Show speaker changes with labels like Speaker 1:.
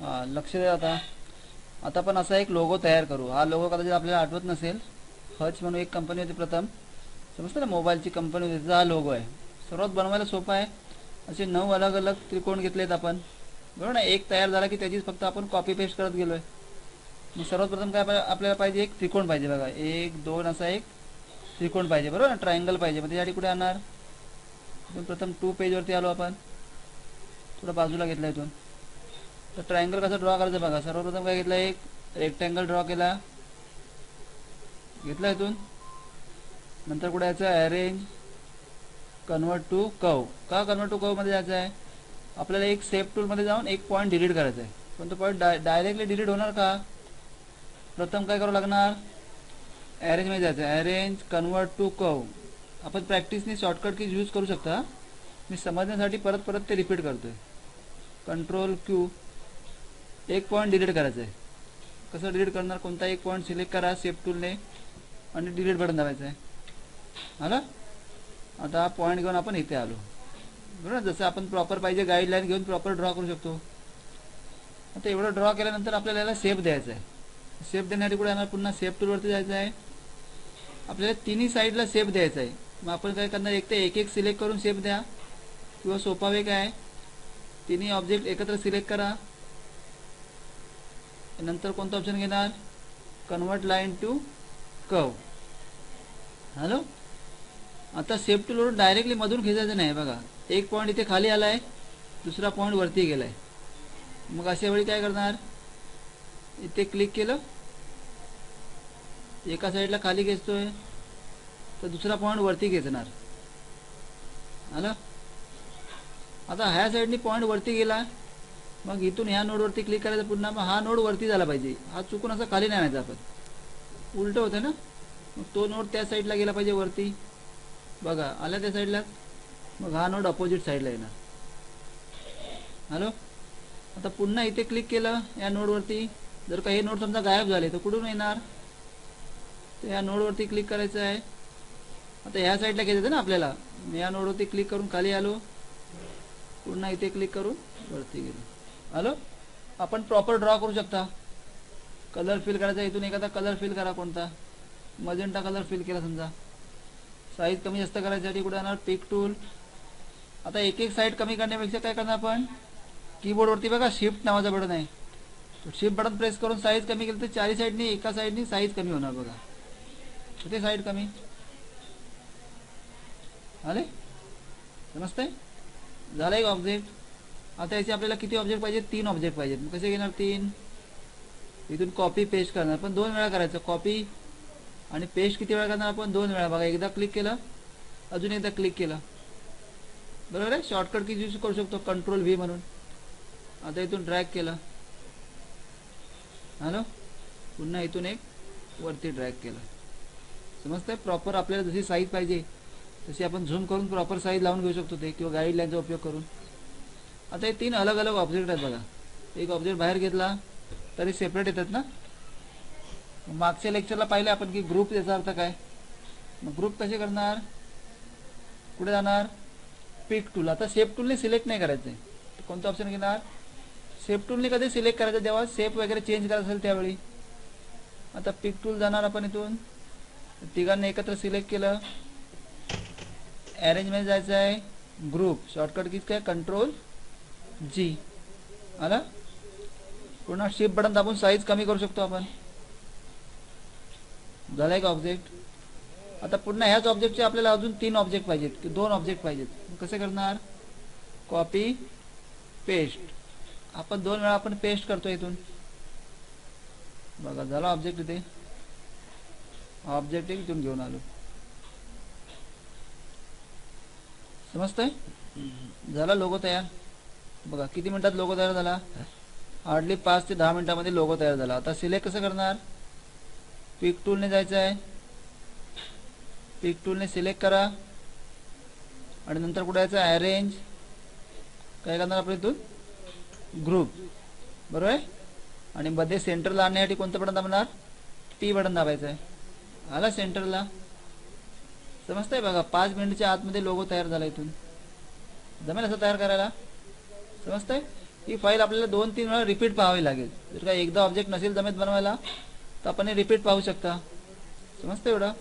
Speaker 1: हा लक्ष द्या आता. आता आपण असा एक लोगो तयार करू. हा लोगो कदाचित आपल्याला आठवत नसेल. हच म्हणून एक कंपनी होती प्रथम. समजतं ना मोबाईलची कंपनी होती. हा लोगो आहे. सर्वात बनवायला सोपा आहे. असे नऊ अलग अलग त्रिकोण घेतलेत आपण. बरोबर ना? एक तयार झाला की त्याचीच फक्त आपण कॉपी पेस्ट करत गेलोय. मग सर्वात प्रथम काय आपल्याला पाहिजे एक त्रिकोण पाहिजे बघा. एक दोन असा एक त्रिकोण पाहिजे. बरोबर ना? ट्रायंगल पाहिजे. मग त्यासाठी कुठे आणणार? प्रथम टू पेजवरती आलो आपण. थोडं बाजूला घेतला इथून. तर ट्रायंगल कसं ड्रॉ करायचं बघा. सर्वप्रथम काय घेतलं? एक रेक्टँगल ड्रॉ केला. घेतला इथून. नंतर कुठे यायचं? अरेंज कन्वर्ट टू कव का कन्वर्ट टू मध्ये जायचं आहे? आपल्याला एक सेफ टूलमध्ये जाऊन एक पॉईंट डिलीट करायचा आहे. पण तो पॉईंट डाय डायरेक्टली डिलीट होणार का? प्रथम काय करावं लागणार? ॲरेंजमध्ये जायचं आहे. अरेंज कन्वर्ट टू कव आपण प्रॅक्टिसने शॉर्टकट कीज यूज करू शकता. मी समजण्यासाठी परत परत ते रिपीट करतोय. कंट्रोल क्यू एक पॉईंट डिलीट करायचं आहे. कसं डिलीट करणार? कोणता एक पॉईंट सिलेक्ट करा सेफ टूलने आणि डिलीट बटन दाबायचं आहे. आलं? आता हा पॉईंट घेऊन आपण इथे आलो. बरोबर? जसं आपण प्रॉपर पाहिजे गाईडलाईन घेऊन प्रॉपर ड्रॉ करू शकतो. आता एवढं ड्रॉ केल्यानंतर आपल्याला याला सेफ द्यायचं आहे. सेफ देण्यासाठी कुठे येणार पुन्हा सेफ टूलवरती जायचं आहे. आपल्याला तिन्ही साईडला सेफ द्यायचं आहे. मग आपण काय करणार? एक ते एक एक सिलेक्ट करून सेफ द्या. किंवा सोपा वेग काय तिन्ही ऑब्जेक्ट एकत्र सिलेक्ट करा. नंतर कोणतं ऑप्शन घेणार? Convert line to curve hello आता सेफ्टी लोड डायरेक्टली मधून खेचायचं नाही बघा. एक पॉईंट इथे खाली आला आहे दुसरा पॉईंट वरती गेला आहे मग अशा वेळी काय करणार? इथे क्लिक केलं. एका साईडला खाली खेचतोय तर दुसरा पॉईंट वरती खेचणार. आलं? आता ह्या साईडनी पॉईंट वरती गेला मग इथून ह्या नोडवरती क्लिक करायचं पुन्हा मग हा नोड वरती झाला पाहिजे. हा चुकून असा खाली नाही आणायचा आपण. उलट होतं ना? मग तो नोड त्या साईडला गेला पाहिजे वरती. बघा आला त्या साईडला मग हा नोड अपोजिट साईडला येणार. हॅलो? आता पुन्हा इथे क्लिक केलं या नोडवरती जर का हे नोड समजा गायब झाले तर कुठून येणार? तर या नोडवरती क्लिक करायचं आहे. आता ह्या साईडला घ्यायचं ना आपल्याला. मी या नोडवरती क्लिक करून खाली आलो. पुन्हा इथे क्लिक करून वरती गेलो. हॅलो? आपण प्रॉपर ड्रॉ करू शकता. कलर फिल करायचा इथून एखादा कलर फिल करा कोणता. मजेंटा कलर फिल केला समजा. साईज कमी जास्त करायसाठी कुठे आणणार पिक टूल आता एक एक साईड कमी करण्यापेक्षा काय करणार आपण? कीबोर्डवरती बघा शिफ्ट नावाचा बटन आहे. शिफ्ट बटन प्रेस करून साईज कमी केलं तर चारी साईडनी एका साईडनी साईज कमी होणार बघा. किती साईड कमी. आले? समजतंय झालं एक ऑब्जेक्ट आता याचे आपल्याला किती ऑब्जेक्ट पाहिजे तीन ऑब्जेक्ट पाहिजेत. मग कसे घेणार तीन? इथून कॉपी पेस्ट करणार. पण दोन वेळा करायचं. कॉपी आणि पेस्ट किती वेळा करणार आपण? दोन वेळा. बघा एकदा क्लिक केलं. अजून एकदा क्लिक केलं. बरोबर आहे? शॉर्टकट किती यूज करू शकतो? कंट्रोल व्ही म्हणून. आता इथून ड्रॅग केलं. हॅलो पुन्हा इथून एक वरती ड्रॅग केलं. समजतंय? प्रॉपर आपल्याला जशी साईज पाहिजे तशी आपण झूम करून प्रॉपर साईज लावून घेऊ शकतो ते किंवा गाईडलाईनचा उपयोग करून. आता हे तीन अलग अलग ऑब्जेक्ट आहेत बघा. एक ऑब्जेक्ट बाहेर घेतला तरी सेपरेट येतात ना? मागच्या लेक्चरला पाहिलं आपण की ग्रुप याचा अर्थ काय? मग ग्रुप कसे करणार? कुठे जाणार? पिक टूल आता सेफ टूलने सिलेक्ट नाही करायचं. आहे कोणतं ऑप्शन घेणार? सेफ टूलने कधी सिलेक्ट करायचं? जेव्हा सेफ वगैरे चेंज करायचं असेल त्यावेळी. आता पिक टूल जाणार आपण इथून. तिघांनी एकत्र सिलेक्ट केलं. अरेंजमेंट जायचं आहे ग्रुप शॉर्टकट किती काय कंट्रोल जी. आला? पुन्हा शिफ्ट बटन दाबून साईज कमी करू शकतो आपण. झाला एक ऑब्जेक्ट आता पुन्हा ह्याच ऑब्जेक्टचे आपल्याला अजून तीन ऑब्जेक्ट पाहिजेत की दोन ऑब्जेक्ट पाहिजेत. कसे करणार? कॉपी पेस्ट आपण दोन वेळा आपण पेस्ट करतो इथून. बघा झाला ऑब्जेक्ट इथे. ऑब्जेक्ट इथून घेऊन आलो. समजतंय? झाला लोगो तयार? बघा किती मिनिटात लोगो तयार झाला? हार्डली पाच ते दहा मिनिटामध्ये लोगो तयार झाला. आता सिलेक्ट कसं करणार? पिक टूलने जायचं आहे. पिक टूलने सिलेक्ट करा. आणि नंतर कुठे यायचं? अरेंज काय करणार आपण इथून ग्रुप बरोबर आहे? आणि मध्ये सेंटरला आणण्यासाठी कोणतं बटन दाबणार? टी बटन दाबायचं आहे. आला सेंटरला समजतंय बघा पाच मिनिटच्या आतमध्ये लोगो तयार झाला इथून. जमेल असं तयार करायला? समजतंय ही फाईल आपल्याला दोन तीन वेळा रिपीट पाहावी लागेल. जर का एकदा ऑब्जेक्ट नसेल जमेत बनवायला तर आपण हे रिपीट पाहू शकता. समजतं एवढं.